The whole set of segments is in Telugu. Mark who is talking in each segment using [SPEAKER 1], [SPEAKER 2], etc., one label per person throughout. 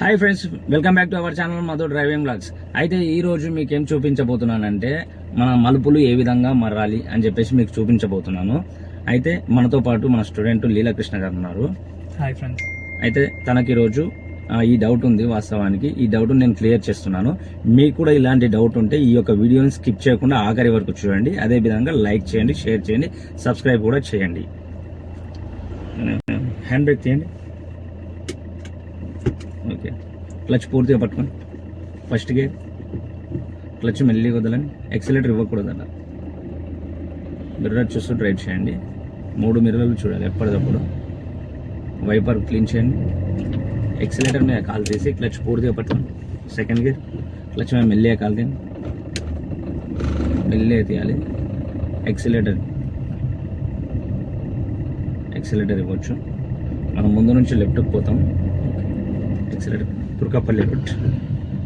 [SPEAKER 1] Hi friends welcome back to our channel Madhu driving blogs అయితే ఈ రోజు మీకు ఏం చూపించబోతున్నానంటే మన మలుపులు ఏ విధంగా మరాలి అని చెప్పేసి మీకు చూపించబోతున్నాను. అయితే మనతో పాటు మన స్టూడెంట్ లీలాకృష్ణ గారు ఉన్నారు.
[SPEAKER 2] హాయ్ ఫ్రెండ్స్
[SPEAKER 1] అయితే తనకి ఈరోజు ఈ డౌట్ ఉంది వాస్తవానికి. ఈ డౌట్ నేను క్లియర్ చేస్తున్నాను. మీకు కూడా ఇలాంటి డౌట్ ఉంటే ఈ యొక్క వీడియోని స్కిప్ చేయకుండా ఆఖరి వరకు చూడండి. అదే విధంగా లైక్ చేయండి షేర్ చేయండి సబ్స్క్రైబ్ కూడా చేయండి. హ్యాండ్ బ్రేక్ చేయండి ఓకే. క్లచ్ పూర్తిగా పట్టుకొని. First gear. క్లచ్ మెల్లిగా వదలని ఎక్సలేటర్ ఇవ్వకూడదన్న మిర్రర్ చూస్తూ డ్రైవ్ చేయండి. మూడు మిర్రర్లు చూడాలి ఎప్పటికప్పుడు. వైపర్ క్లీన్ చేయండి. ఎక్సలేటర్ మీద కాల్ తీసి క్లచ్ పూర్తిగా పట్టుకోండి. Second gear. క్లచ్ మీద మెల్లిగా కాల్ తీయండి. మెల్లిగా తీయాలి. ఎక్సిలేటర్ ఎక్సిలేటర్ ఇవ్వచ్చు. మనం ముందు నుంచి లెఫ్ట్కి పోతాం. ఎక్సిలేటర్ తుర్కపల్లి రూట్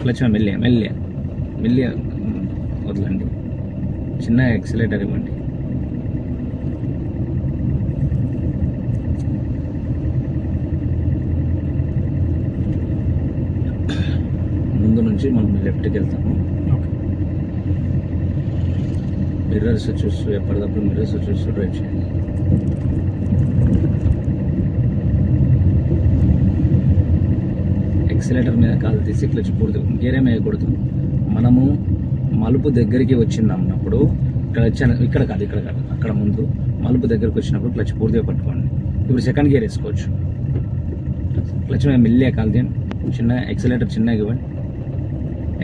[SPEAKER 1] క్లచ్ మీద మెల్లిగా మెల్లిగా వదలండి. చిన్న ఎక్సిలేటర్ ఇవ్వండి. ముందు నుంచి మనం లెఫ్ట్కి వెళ్తాము.
[SPEAKER 2] ఓకే
[SPEAKER 1] మిర్రర్స్ చూస్తూ ఎప్పటికప్పుడు మిర్రర్స్ చూస్తూ డ్రైవ్ చేయండి. యాక్సిలేటర్ మీద కాలు తీసి క్లచ్ పూర్తి గేరే వేయకూడదు మనము మలుపు దగ్గరికి వచ్చిందన్నప్పుడు క్లచ్ ఇక్కడ కాదు ఇక్కడ కాదు అక్కడ ముందు మలుపు దగ్గరికి వచ్చినప్పుడు క్లచ్ పూర్తిగా పట్టుకోండి. ఇప్పుడు సెకండ్ గేర్ వేసుకోవచ్చు. క్లచ్ మీద మెల్లిగా కాలు తీయండి చిన్న ఎక్సలేటర్ చిన్నగా ఇవ్వండి.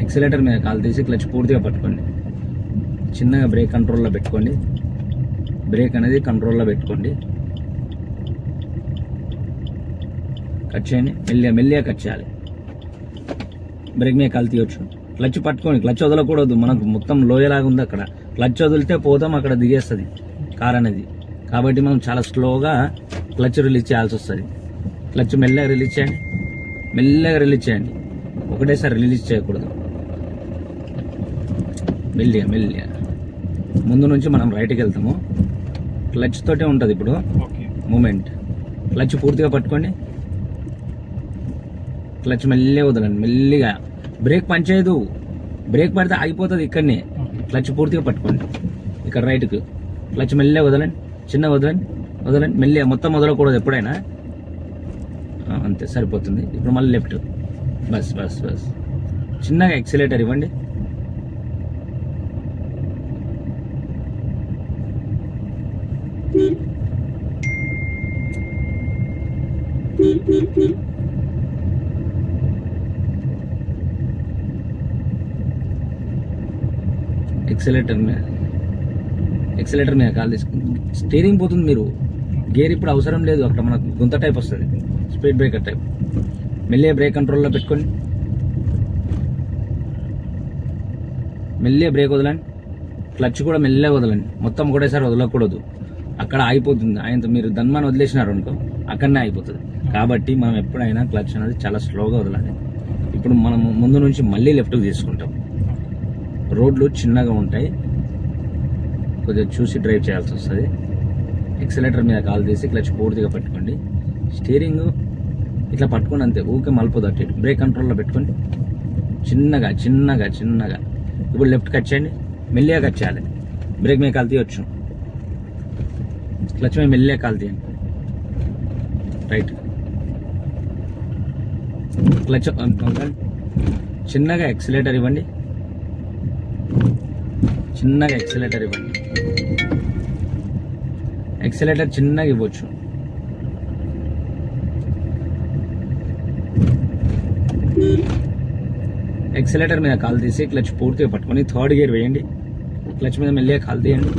[SPEAKER 1] ఎక్సలేటర్ మీద కాలు తీసి క్లచ్ పూర్తిగా పట్టుకోండి. చిన్నగా బ్రేక్ కంట్రోల్లో పెట్టుకోండి. బ్రేక్ అనేది కంట్రోల్లో పెట్టుకోండి. కట్ చేయండి. మెల్లిగా మెల్లిగా కట్ చేయాలి. బ్రేక్ మీద కాలు తీయొచ్చు. క్లచ్ పట్టుకోండి క్లచ్ వదలకూడదు. మనకు మొత్తం లోయలాగా ఉంది అక్కడ. క్లచ్ వదిలితే పోతాం అక్కడ దిగేస్తుంది. కార్ అనేది కాబట్టి మనం చాలా స్లోగా క్లచ్ రిలీజ్ చేయాల్సి వస్తుంది. క్లచ్ మెల్లగా రిలీజ్ చేయండి. మెల్లగా రిలీజ్ చేయండి. ఒకటేసారి రిలీజ్ చేయకూడదు. మెల్లిగా మెల్లిగా. ముందు నుంచి మనం రైట్కి వెళ్తాము. క్లచ్ తోటే ఉంటుంది ఇప్పుడు. మూమెంట్. క్లచ్ పూర్తిగా పట్టుకోండి. క్లచ్ మెల్లిగా వదలండి. మెల్లిగా. బ్రేక్ పనిచేయదు బ్రేక్ పడితే ఆగిపోతుంది ఇక్కడనే. క్లచ్ పూర్తిగా పట్టుకోండి. ఇక్కడ రైట్కి. క్లచ్ మెల్లిగా వదలండి. చిన్న వదలండి. వదలండి. మెల్లిగా మొత్తం వదలకూడదు ఎప్పుడైనా. అంతే సరిపోతుంది. ఇప్పుడు మళ్ళీ లెఫ్ట్. బస్ బస్ బస్. చిన్నగా ఎక్సిలేటర్ ఇవ్వండి. ఎక్సలేటర్ మీద ఎక్సలేటర్ మీద కాల్ తీసుకుంది స్టీరింగ్ పోతుంది మీరు. గేర్ ఇప్పుడు అవసరం లేదు అక్కడ మనకు గుంత టైప్ వస్తుంది. Speed breaker type. మెల్లే బ్రేక్ కంట్రోల్లో పెట్టుకోండి మెల్లే బ్రేక్ వదలండి. క్లచ్ కూడా మెల్లగా వదలండి. మొత్తం ఒకటేసారి వదలకూడదు. అక్కడ ఆగిపోతుంది. ఆయనతో మీరు దన్మాన్ వదిలేసినారు అనుకో అక్కడనే అయిపోతుంది కాబట్టి మనం ఎప్పుడైనా క్లచ్ అనేది చాలా స్లోగా వదలాలి. ఇప్పుడు మనం ముందు నుంచి మళ్ళీ లెఫ్ట్కి తీసుకుంటాం. రోడ్లు చిన్నగా ఉంటాయి. కొద్దిగా చూసి డ్రైవ్ చేయాల్సి వస్తుంది. ఎక్సలేటర్ మీద కాల్ తీసి క్లచ్ పూర్తిగా పట్టుకోండి. స్టీరింగ్ ఇట్లా పట్టుకోండి అంతే ఊకే మలుపు అటు ఇటు బ్రేక్ కంట్రోల్లో పెట్టుకోండి. చిన్నగా చిన్నగా చిన్నగా. ఇప్పుడు లెఫ్ట్ కట్ చేయండి. మెల్లిగా కట్ చేయాలి. బ్రేక్ మీద కాల్ తీయొచ్చు. క్లచ్ మీద మెల్లిగా కాల్ తీయండి. రైట్. క్లచ్ చిన్నగా ఎక్సిలేటర్ ఇవ్వండి. చిన్నగా ఎక్సలేటర్ ఇవ్వండి. ఎక్సలేటర్ చిన్నగా ఇవ్వచ్చు. ఎక్సలేటర్ మీద కాల్ తీసి క్లచ్ పూర్తిగా పట్టుకొని థర్డ్ గేర్ వేయండి. క్లచ్ మీద మెల్లిగా కాల్ తీయండి.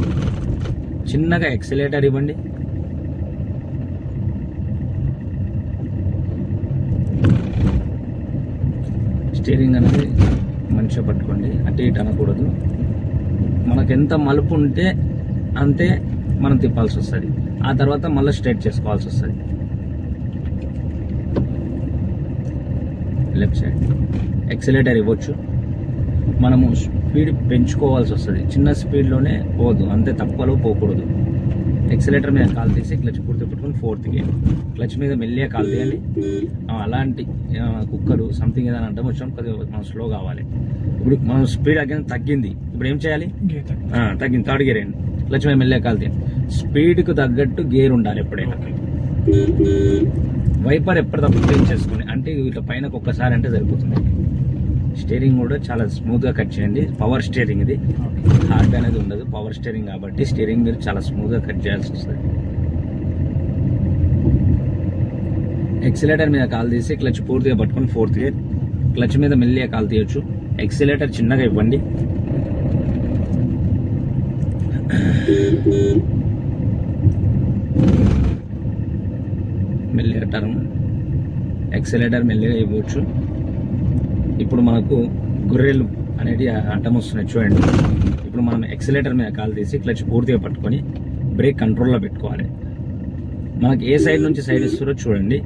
[SPEAKER 1] చిన్నగా ఎక్సలేటర్ ఇవ్వండి. స్టీరింగ్ అనేది మంచిగా పట్టుకోండి. అటు ఇటు అనకూడదు. మనకు ఎంత మలుపు ఉంటే అంతే మనం తిప్పాల్సి వస్తుంది. ఆ తర్వాత మళ్ళీ స్ట్రైట్ చేసుకోవాల్సి వస్తుంది. Left side. ఎక్సిలేటర్ ఇవ్వచ్చు. మనము స్పీడ్ పెంచుకోవాల్సి వస్తుంది. చిన్న స్పీడ్లోనే పోదు. అంతే తక్కువలో పోకూడదు. ఎక్సలేటర్ మీద కాల్ తీసి క్లచ్ పూర్తి పెట్టుకొని ఫోర్త్ గేర్ క్లచ్ మీద మెల్లిగా కాల్ తీయాలి ఆ, అలాంటి కుక్కలు సంథింగ్ ఏదైనా అడ్డం వచ్చినా కొద్దిగా మనం స్లో కావాలి. ఇప్పుడు మనం స్పీడ్ అగ్గిన తగ్గింది. ఇప్పుడు ఏం చేయాలి? తగ్గింది. థర్డ్ గేర్ అండి క్లచ్ మీద మెల్లిగా కాల్ తీయండి. స్పీడ్కు తగ్గట్టు గేర్ ఉండాలి ఎప్పుడైనా. వైపర్ ఎప్పటికప్పుడు చేంజ్ చేసుకోండి. అంటే ఇట్లా పైన ఒక్కసారి అంటే సరిపోతుంది. స్టీరింగ్ కూడా చాలా స్మూత్గా కట్ చేయండి. పవర్ స్టీరింగ్ ఇది.
[SPEAKER 2] ఓకే
[SPEAKER 1] హార్డ్ అనేది ఉండదు పవర్ స్టీరింగ్ కాబట్టి స్టీరింగ్ మీరు చాలా స్మూత్గా కట్ చేయాల్సి వస్తుంది. ఎక్సిలేటర్ మీద కాల్ తీసి క్లచ్ పూర్తిగా పట్టుకొని ఫోర్త్ గేర్ క్లచ్ మీద మెల్లిగా కాల్ తీయొచ్చు. ఎక్సిలేటర్ చిన్నగా ఇవ్వండి. మెల్లిగా టర్న్ ఎక్సిలేటర్ మెల్లిగా ఇవ్వచ్చు. ఇప్పుడు మనకు గొర్రెలు అనేటి అడ్డం వస్తున్నాయి చూడండి. ఇప్పుడు మనం ఎక్సిలేటర్ మీద కాల్ తీసి క్లచ్ పూర్తిగా పట్టుకొని బ్రేక్ కంట్రోల్లో పెట్టుకోవాలి. మనకి ఏ సైడ్ నుంచి సైడ్ ఇస్తారో చూడండి.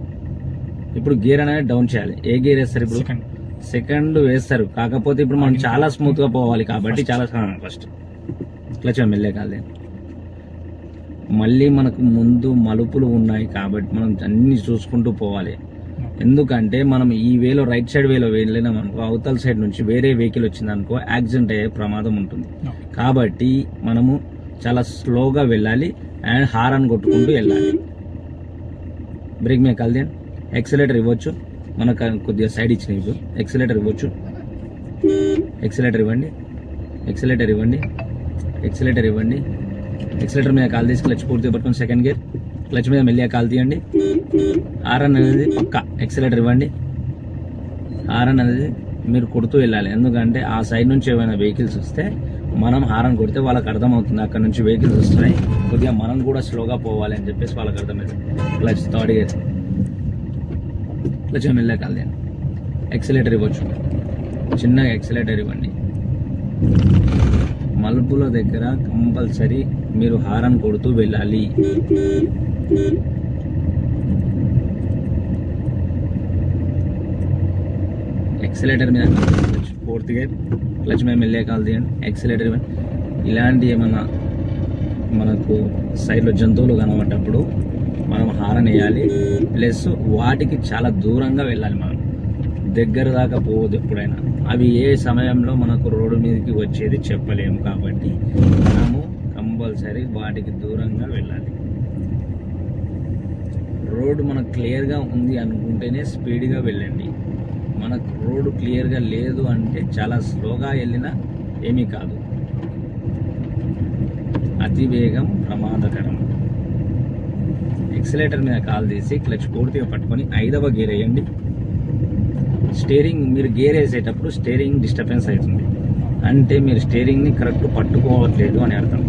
[SPEAKER 1] ఇప్పుడు గేర్ అనేది డౌన్ చేయాలి. ఏ గేర్ వేస్తారు ఇప్పుడు?
[SPEAKER 2] సెకండ్
[SPEAKER 1] వేస్తారు. కాకపోతే ఇప్పుడు మనం చాలా స్మూత్గా పోవాలి కాబట్టి చాలా ఫస్ట్ క్లచ్ మెల్లే కాదు మళ్ళీ మనకు ముందు మలుపులు ఉన్నాయి కాబట్టి మనం అన్ని చూసుకుంటూ పోవాలి. ఎందుకంటే మనం ఈ వేలో రైట్ సైడ్ వేలో వెళ్ళినాం అనుకో అవతల సైడ్ నుంచి వేరే వెహికల్ వచ్చింది అనుకో యాక్సిడెంట్ అయ్యే ప్రమాదం ఉంటుంది. కాబట్టి మనము చాలా స్లోగా వెళ్ళాలి అండ్ హారన్ కొట్టుకుంటూ వెళ్ళాలి. బ్రేక్ మీద కలిది ఎక్సలేటర్ ఇవ్వచ్చు. మనకు కొద్దిగా సైడ్ ఇచ్చిన ఇప్పుడు. ఎక్సలేటర్ ఇవ్వచ్చు. ఎక్సలేటర్ ఇవ్వండి. ఎక్సలేటర్ ఇవ్వండి. ఎక్సలేటర్ ఇవ్వండి. ఎక్సలేటర్ మీద కాల్ తీసి క్లచ్ పూర్తిగా పట్టుకొని సెకండ్ గేర్ క్లచ్ మీద మెల్లిగా కాల్ తీయండి. హారన్ అనేది పక్క. ఎక్సలేటర్ ఇవ్వండి. హారన్ అనేది మీరు కొడుతూ వెళ్ళాలి. ఎందుకంటే ఆ సైడ్ నుంచి ఏమైనా వెహికల్స్ వస్తే మనం హారన్ కొడితే వాళ్ళకి అర్థమవుతుంది. అక్కడ నుంచి వెహికల్స్ వస్తున్నాయి. కొద్దిగా మనం కూడా స్లోగా పోవాలి అని చెప్పేసి వాళ్ళకి అర్థమవుతుంది క్లచ్ థర్డ్ గేర్ క్లచ్ మెల్లగా ఎక్సలేటర్ ఇవ్వచ్చు. చిన్నగా ఎక్సలేటర్ ఇవ్వండి. మలుపుల దగ్గర కంపల్సరీ మీరు హారన్ కొడుతూ వెళ్ళాలి. ఎక్సలేటర్ మీద పూర్తిగా ఫోర్త్ గేర్ క్లచ్ మీద మెల్లే కాల్ తీయండి ఎక్సలేటర్ మీద. ఇలాంటి ఏమన్నా మనకు సైడ్లో జంతువులు కనబడ్డప్పుడు మనం హారన్ వేయాలి. ప్లస్ వాటికి చాలా దూరంగా వెళ్ళాలి మనం. దగ్గర దాకా పోవద్దు ఎప్పుడైనా. అవి ఏ సమయంలో మనకు రోడ్డు మీదకి వచ్చేది చెప్పలేము కాబట్టి మనము కంపల్సరీ వాటికి దూరంగా వెళ్ళాలి. రోడ్డు మనకు క్లియర్గా ఉంది అనుకుంటేనే స్పీడ్గా వెళ్ళండి. మనకు రోడ్డు క్లియర్గా లేదు అంటే చాలా స్లోగా వెళ్ళినా ఏమీ కాదు. అతి వేగం ప్రమాదకరం. ఎక్సలేటర్ మీద కాల్ తీసి క్లచ్ పూర్తిగా పట్టుకొని ఐదవ గేర్ వేయండి. స్టీరింగ్ మీరు గేర్ వేసేటప్పుడు స్టీరింగ్ డిస్టర్బెన్స్ అవుతుంది. అంటే మీరు స్టీరింగ్ని కరెక్ట్ పట్టుకోవట్లేదు అని అర్థం.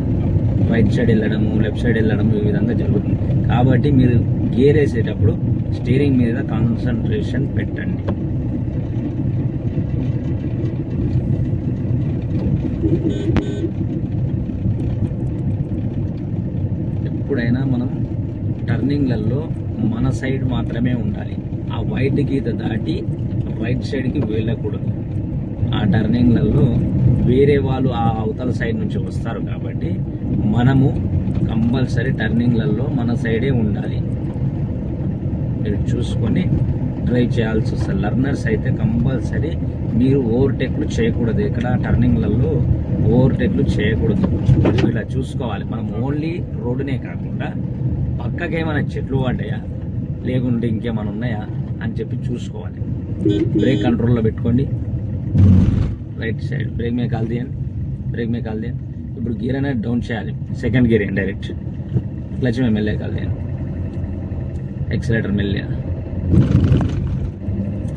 [SPEAKER 1] రైట్ సైడ్ వెళ్ళడము లెఫ్ట్ సైడ్ వెళ్ళడము ఈ విధంగా జరుగుతుంది. కాబట్టి మీరు గేర్ వేసేటప్పుడు స్టీరింగ్ మీద కాన్సన్ట్రేషన్ పెట్టండి. ఎప్పుడైనా మనం టర్నింగ్లలో మన సైడ్ మాత్రమే ఉండాలి. ఆ వైట్ గీత దాటి రైట్ సైడ్కి వెళ్ళకూడదు. ఆ టర్నింగ్లలో వేరే వాళ్ళు ఆ అవతల సైడ్ నుంచి వస్తారు కాబట్టి మనము కంపల్సరీ టర్నింగ్లలో మన సైడే ఉండాలి. మీరు చూసుకొని డ్రైవ్ చేయాల్సి వస్తుంది లర్నర్స్ అయితే కంపల్సరీ మీరు ఓవర్టేక్లు చేయకూడదు. ఇక్కడ టర్నింగ్లలో ఓవర్టేక్లు చేయకూడదు. మీరు ఇలా చూసుకోవాలి. మనం ఓన్లీ రోడ్డునే కాకుండా పక్కకి ఏమైనా చెట్లు పడ్డాయా? లేకుంటే ఇంకేమైనా ఉన్నాయా? అని చెప్పి చూసుకోవాలి. బ్రేక్ కంట్రోల్లో పెట్టుకోండి. రైట్ సైడ్ బ్రేక్ మీద కాల్ తీయండి. బ్రేక్ మీద కాల్ తీయండి. ఇప్పుడు గీర్ అనేది డౌన్ చేయాలి. సెకండ్ గీర్ ఏం డైరెక్ట్. క్లచ్ మీద మెల్లే కాల్ తీయండి. ఎక్సలేటర్ మెల్లే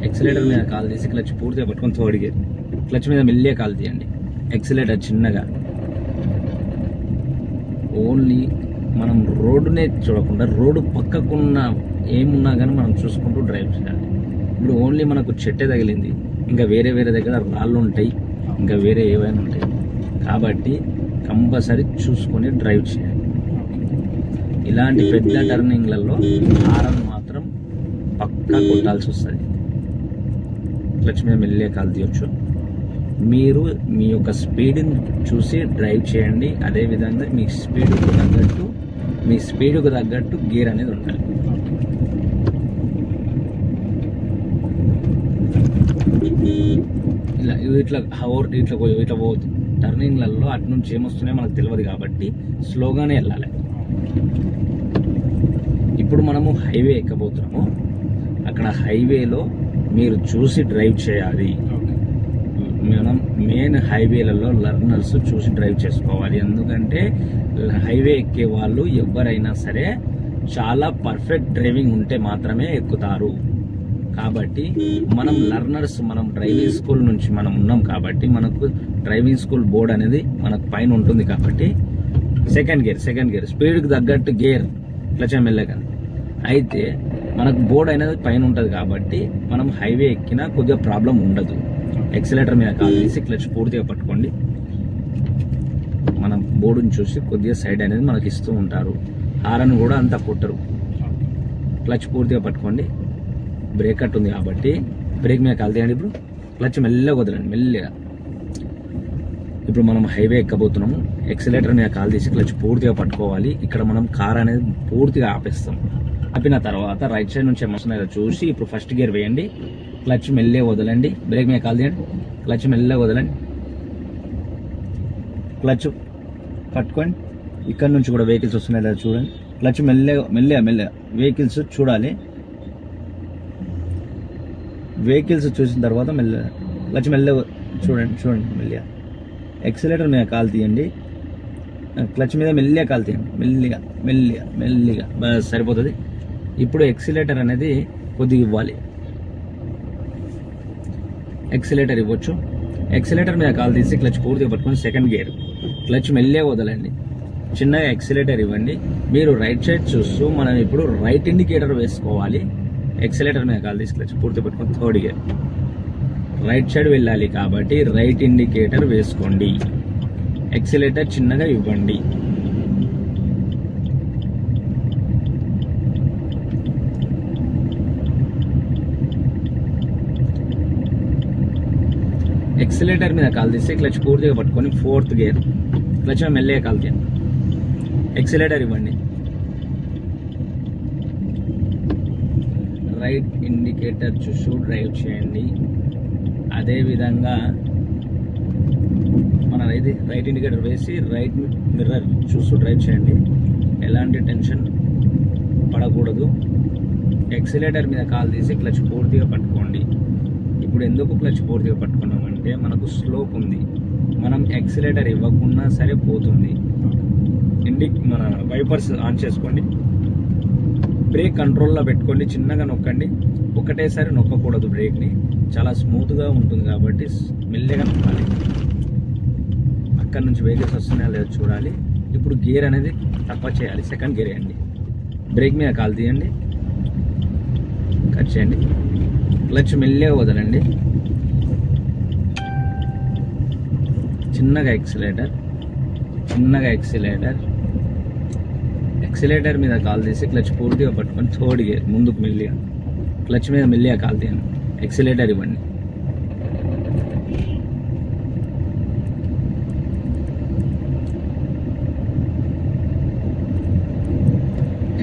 [SPEAKER 1] ఎక్సలేటర్ మీద కాల్ తీసి క్లచ్ పూర్తిగా పట్టుకొని తోడిగే క్లచ్ మీద మెల్లిగా కాల్ తీయండి. ఎక్సలేటర్ చిన్నగా. ఓన్లీ మనం రోడ్డునే చూడకుండా రోడ్డు పక్కకున్న ఏమున్నా కానీ మనం చూసుకుంటూ డ్రైవ్ చేయాలి. ఇప్పుడు ఓన్లీ మనకు చెట్టే తగిలింది. ఇంకా వేరే వేరే దగ్గర రాళ్ళు ఉంటాయి. ఇంకా వేరే ఏవైనా ఉంటాయి. కాబట్టి కంపల్సరీ చూసుకొని డ్రైవ్ చేయాలి. ఇలాంటి పెద్ద టర్నింగ్లలో హారన్ మాత్రం పక్కా కొట్టాల్సి వస్తుంది. క్లచ్ మీద మెల్లే కాల్ తీయొచ్చు. మీరు మీ యొక్క స్పీడ్ని చూసి డ్రైవ్ చేయండి. అదేవిధంగా మీ స్పీడ్ తగ్గట్టు మీ స్పీడ్కు తగ్గట్టు గేర్ అనేది ఉండాలి. ఇలా ఇట్లా హవర్ ఇట్లా పో- ఇట్లా పోవద్దు టర్నింగ్లలో అటు నుంచి ఏమొస్తున్నాయో మనకు తెలియదు కాబట్టి స్లోగానే వెళ్ళాలి. ఇప్పుడు మనము హైవే ఎక్కబోతున్నాము. అక్కడ హైవేలో మీరు చూసి డ్రైవ్ చేయాలి. మనం మెయిన్ హైవేలలో లర్నర్స్ చూసి డ్రైవ్ చేసుకోవాలి. ఎందుకంటే హైవే ఎక్కే వాళ్ళు ఎవరైనా సరే చాలా పర్ఫెక్ట్ డ్రైవింగ్ ఉంటే మాత్రమే ఎక్కుతారు. కాబట్టి మనం లర్నర్స్ మనం డ్రైవింగ్ స్కూల్ నుంచి మనం ఉన్నాం కాబట్టి మనకు డ్రైవింగ్ స్కూల్ బోర్డ్ అనేది మనకు పైన ఉంటుంది కాబట్టి సెకండ్ గేర్ సెకండ్ గేర్ స్పీడ్కి తగ్గట్టు గేర్ క్లచ్ మెల్లగాని అయితే మనకు బోర్డ్ అనేది పైన ఉంటుంది కాబట్టి మనం హైవే ఎక్కినా కొద్దిగా ప్రాబ్లం ఉండదు. ఎక్సలేటర్ మీద కాల్ క్లచ్ పూర్తిగా పట్టుకోండి. మనం బోర్డుని చూసి కొద్దిగా సైడ్ అనేది మనకి ఇస్తూ ఉంటారు. హారన్ కూడా అంత కొట్టరు. క్లచ్ పూర్తిగా పట్టుకోండి. బ్రేక్ కట్ ఉంది కాబట్టి బ్రేక్ మీద కాల్ ఇప్పుడు. క్లచ్ మెల్లగా వదలండి మెల్లగా. ఇప్పుడు మనం హైవే ఎక్కబోతున్నాము. ఎక్సలేటర్ మీద కాల్ తీసి క్లచ్ పూర్తిగా పట్టుకోవాలి. ఇక్కడ మనం కార్ అనేది పూర్తిగా ఆపేస్తాం. ఆపిన తర్వాత రైట్ సైడ్ నుంచి ఎమోషన్ చూసి ఇప్పుడు ఫస్ట్ గేర్ వేయండి. క్లచ్ మెల్లే వదలండి. బ్రేక్ మీద కాల్ తీయండి. క్లచ్ మెల్లగా వదలండి. క్లచ్ పట్టుకోండి ఇక్కడ నుంచి కూడా వెహికల్స్ వస్తున్నాయి లేదా చూడండి. క్లచ్ మెల్లగా మెల్లగా మెల్లగా వెహికల్స్ చూడాలి. వెహికల్స్ చూసిన తర్వాత మెల్ల క్లచ్ మెల్లగా చూడండి చూడండి మెల్లిగా. ఎక్సలేటర్ మీద కాల్ తీయండి. క్లచ్ మీద మెల్లిగా కాల్ తీయండి. మెల్లిగా మెల్లిగా మెల్లిగా. సరిపోతుంది. ఇప్పుడు ఎక్సిలేటర్ అనేది కొద్దిగా ఇవ్వాలి. ఎక్సిలేటర్ ఇవ్వచ్చు. ఎక్సిలేటర్ మీద కాల్ తీసి క్లచ్ పూర్తిగా పట్టుకొని సెకండ్ గేర్ క్లచ్ మెల్లే వదలండి. చిన్నగా ఎక్సిలేటర్ ఇవ్వండి. మీరు రైట్ సైడ్ చూస్తూ మనం ఇప్పుడు రైట్ ఇండికేటర్ వేసుకోవాలి. ఎక్సిలేటర్ మీద కాల్ తీసి క్లచ్ పూర్తి పట్టుకొని థర్డ్ గేర్ రైట్ సైడ్ వెళ్ళాలి కాబట్టి రైట్ ఇండికేటర్ వేసుకోండి. ఎక్సిలేటర్ చిన్నగా ఇవ్వండి. ఎక్సిలేటర్ మీద కాల్ తీస్తే క్లచ్ పూర్తిగా పట్టుకొని ఫోర్త్ గేర్ క్లచ్ మెల్లగా కాల్ తీయండి ఎక్సిలేటర్ ఇవ్వండి. రైట్ ఇండికేటర్ చూస్తూ డ్రైవ్ చేయండి. అదేవిధంగా మన ఇది రైట్ ఇండికేటర్ వేసి రైట్ మిర్రర్ చూస్తూ డ్రైవ్ చేయండి. ఎలాంటి టెన్షన్ పడకూడదు. ఎక్సిలేటర్ మీద కాల్ తీసి క్లచ్ పూర్తిగా పట్టుకోండి. ఇప్పుడు ఎందుకు క్లచ్ పూర్తిగా పట్టుకున్నాం ఏంటంటే మనకు స్లోప్ ఉంది. మనం ఎక్సిలేటర్ ఇవ్వకున్నా సరే పోతుంది. ఇండి మన వైపర్స్ ఆన్ చేసుకోండి. బ్రేక్ కంట్రోల్లో పెట్టుకోండి చిన్నగా నొక్కండి. ఒకటేసారి నొక్కకూడదు బ్రేక్ని చాలా స్మూత్గా ఉంటుంది కాబట్టి మెల్లగా నొక్కాలి. అక్కడ నుంచి వెహికల్స్ వస్తున్నాయా లేదో చూడాలి. ఇప్పుడు గేర్ అనేది తక్కువ చేయాలి. సెకండ్ గేర్ వేయండి. బ్రేక్ మీద కాల్ తీయండి. కట్ చేయండి. క్లచ్ మెల్లగా వదలండి. చిన్నగా ఎక్సిలేటర్ చిన్నగా ఎక్సిలేటర్ ఎక్సిలేటర్ మీద కాల్ తీసి క్లచ్ పూర్తిగా పట్టుకొని థర్డ్ గేర్ ముందుకు మెల్లిగా క్లచ్ మీద మెల్లిగా కాల్ తీయండి. ఎక్సిలేటర్ ఇవ్వండి.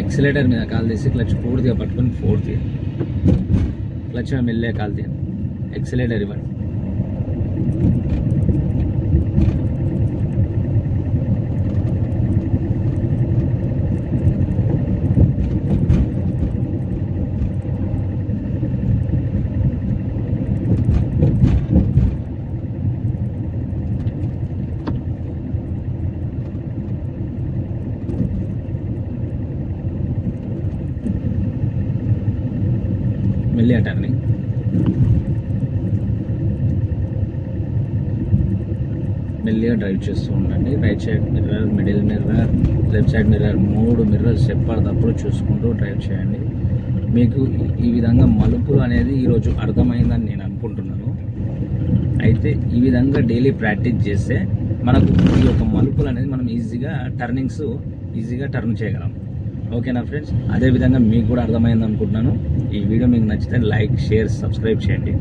[SPEAKER 1] ఎక్సిలేటర్ మీద కాల్ తీసి క్లచ్ పూర్తిగా పట్టుకొని ఫోర్త్ గేర్ క్లచ్ మీద మెల్లిగా కాల్ తీయండి. ఎక్సిలేటర్ ఇవ్వండి మెల్లిగా టర్నింగ్ మెల్లిగా డ్రైవ్ చేస్తూ ఉండండి. Right side mirror middle mirror left side mirror మూడు మిర్రర్స్ ఎప్పటికప్పుడు చూసుకుంటూ డ్రైవ్ చేయండి. మీకు ఈ- విధంగా మలుపులు అనేది ఈరోజు అర్థమైందని నేను అనుకుంటున్నాను. అయితే ఈ విధంగా డైలీ ప్రాక్టీస్ చేస్తే మనకు ఈ యొక్క మలుపులు అనేది మనం ఈజీగా టర్నింగ్స్ ఈజీగా టర్న్ చేయగలం. ఓకేనా ఫ్రెండ్స్? అదే విధంగా మీకు కూడా అర్థమైంది అనుకుంటున్నాను. ఈ వీడియో మీకు నచ్చితే లైక్ షేర్ సబ్స్క్రైబ్ చేయండి.